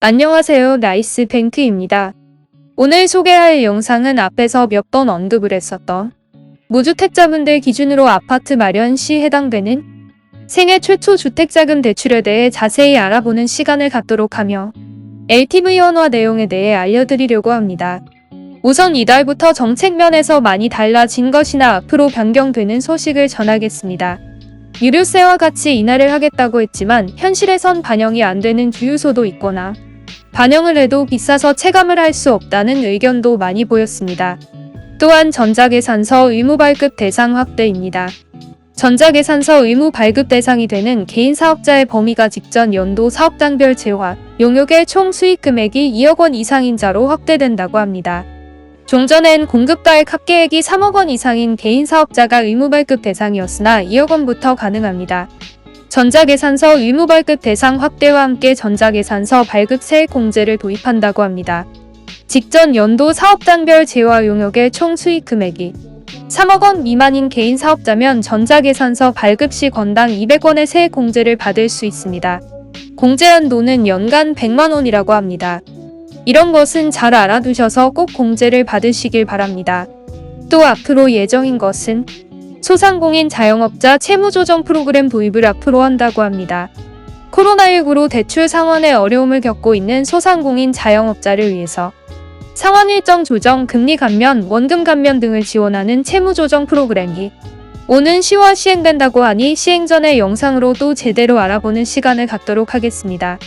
안녕하세요. 나이스 뱅크입니다. 오늘 소개할 영상은 앞에서 몇 번 언급을 했었던 무주택자분들 기준으로 아파트 마련 시 해당되는 생애 최초 주택자금 대출에 대해 자세히 알아보는 시간을 갖도록 하며 LTV 연화 내용에 대해 알려드리려고 합니다. 우선 이달부터 정책 면에서 많이 달라진 것이나 앞으로 변경되는 소식을 전하겠습니다. 유류세와 같이 인하를 하겠다고 했지만 현실에선 반영이 안 되는 주유소도 있거나 반영을 해도 비싸서 체감을 할 수 없다는 의견도 많이 보였습니다. 또한 전자계산서 의무 발급 대상 확대입니다. 전자계산서 의무 발급 대상이 되는 개인 사업자의 범위가 직전 연도 사업장별 재화, 용역의 총 수익 금액이 2억 원 이상인 자로 확대된다고 합니다. 종전엔 공급가액 합계액이 3억 원 이상인 개인 사업자가 의무 발급 대상이었으나 2억 원부터 가능합니다. 전자계산서 의무 발급 대상 확대와 함께 전자계산서 발급 세액 공제를 도입한다고 합니다. 직전 연도 사업장별 재화 용역의 총 수익 금액이 3억 원 미만인 개인 사업자면 전자계산서 발급 시 건당 200원의 세액 공제를 받을 수 있습니다. 공제 한도는 연간 100만 원이라고 합니다. 이런 것은 잘 알아두셔서 꼭 공제를 받으시길 바랍니다. 또 앞으로 예정인 것은 소상공인 자영업자 채무조정 프로그램 도입을 앞으로 한다고 합니다. 코로나19로 대출 상환에 어려움을 겪고 있는 소상공인 자영업자를 위해서 상환 일정 조정, 금리 감면, 원금 감면 등을 지원하는 채무조정 프로그램이 오는 10월 시행된다고 하니 시행 전에 영상으로 또 제대로 알아보는 시간을 갖도록 하겠습니다.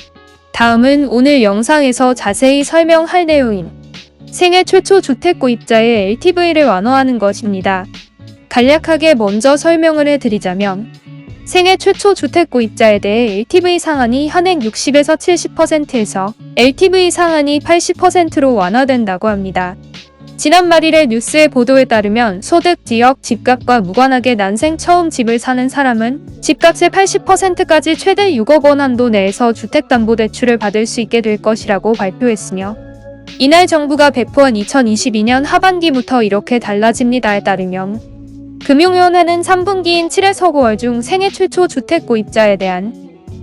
다음은 오늘 영상에서 자세히 설명할 내용인 생애 최초 주택 구입자의 LTV를 완화하는 것입니다. 간략하게 먼저 설명을 해드리자면 생애 최초 주택 구입자에 대해 LTV 상한이 현행 60에서 70%에서 LTV 상한이 80%로 완화된다고 합니다. 지난 말일의 뉴스의 보도에 따르면 소득, 지역, 집값과 무관하게 난생 처음 집을 사는 사람은 집값의 80%까지 최대 6억 원 한도 내에서 주택담보대출을 받을 수 있게 될 것이라고 발표했으며 이날 정부가 배포한 2022년 하반기부터 이렇게 달라집니다에 따르면 금융위원회는 3분기인 7에서 9월 중 생애 최초 주택 구입자에 대한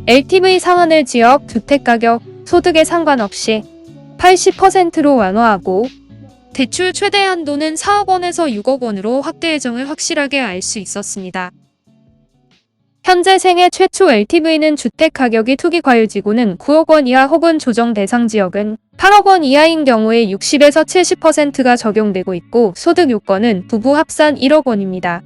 LTV 상한을 지역, 주택가격, 소득에 상관없이 80%로 완화하고 대출 최대 한도는 4억 원에서 6억 원으로 확대 예정을 확실하게 알 수 있었습니다. 현재 생애 최초 LTV는 주택 가격이 투기 과열지구는 9억 원 이하 혹은 조정 대상 지역은 8억 원 이하인 경우에 60에서 70%가 적용되고 있고 소득 요건은 부부 합산 1억 원입니다.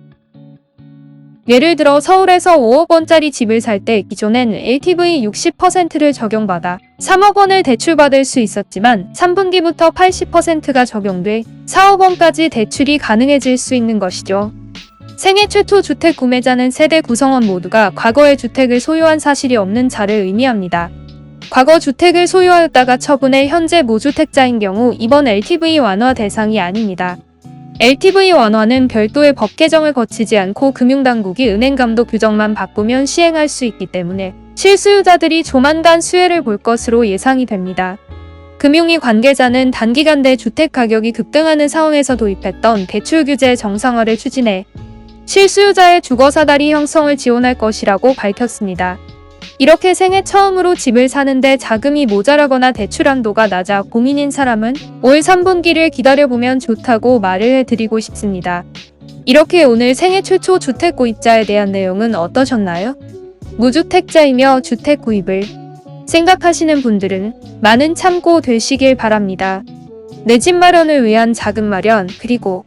예를 들어 서울에서 5억 원짜리 집을 살 때 기존엔 LTV 60%를 적용받아 3억 원을 대출받을 수 있었지만 3분기부터 80%가 적용돼 4억 원까지 대출이 가능해질 수 있는 것이죠. 생애 최초 주택 구매자는 세대 구성원 모두가 과거에 주택을 소유한 사실이 없는 자를 의미합니다. 과거 주택을 소유하였다가 처분해 현재 무주택자인 경우 이번 LTV 완화 대상이 아닙니다. LTV 완화는 별도의 법 개정을 거치지 않고 금융당국이 은행 감독 규정만 바꾸면 시행할 수 있기 때문에 실수요자들이 조만간 수혜를 볼 것으로 예상이 됩니다. 금융위 관계자는 단기간 내 주택 가격이 급등하는 상황에서 도입했던 대출 규제 정상화를 추진해 실수요자의 주거 사다리 형성을 지원할 것이라고 밝혔습니다. 이렇게 생애 처음으로 집을 사는데 자금이 모자라거나 대출 한도가 낮아 고민인 사람은 올 3분기를 기다려보면 좋다고 말을 해드리고 싶습니다. 이렇게 오늘 생애 최초 주택 구입자에 대한 내용은 어떠셨나요? 무주택자이며 주택 구입을 생각하시는 분들은 많은 참고 되시길 바랍니다. 내 집 마련을 위한 자금 마련, 그리고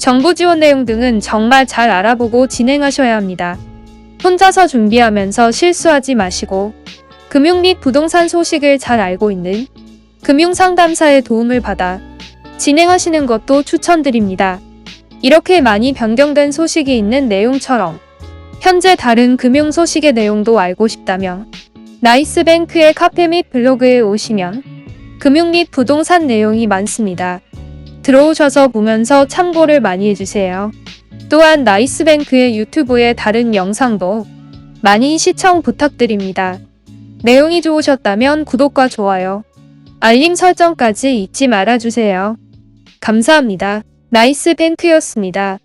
정부 지원 내용 등은 정말 잘 알아보고 진행하셔야 합니다. 혼자서 준비하면서 실수하지 마시고 금융 및 부동산 소식을 잘 알고 있는 금융 상담사의 도움을 받아 진행하시는 것도 추천드립니다. 이렇게 많이 변경된 소식이 있는 내용처럼 현재 다른 금융 소식의 내용도 알고 싶다면 나이스뱅크의 카페 및 블로그에 오시면 금융 및 부동산 내용이 많습니다. 들어오셔서 보면서 참고를 많이 해주세요. 또한 나이스뱅크의 유튜브의 다른 영상도 많이 시청 부탁드립니다. 내용이 좋으셨다면 구독과 좋아요, 알림 설정까지 잊지 말아주세요. 감사합니다. 나이스뱅크였습니다.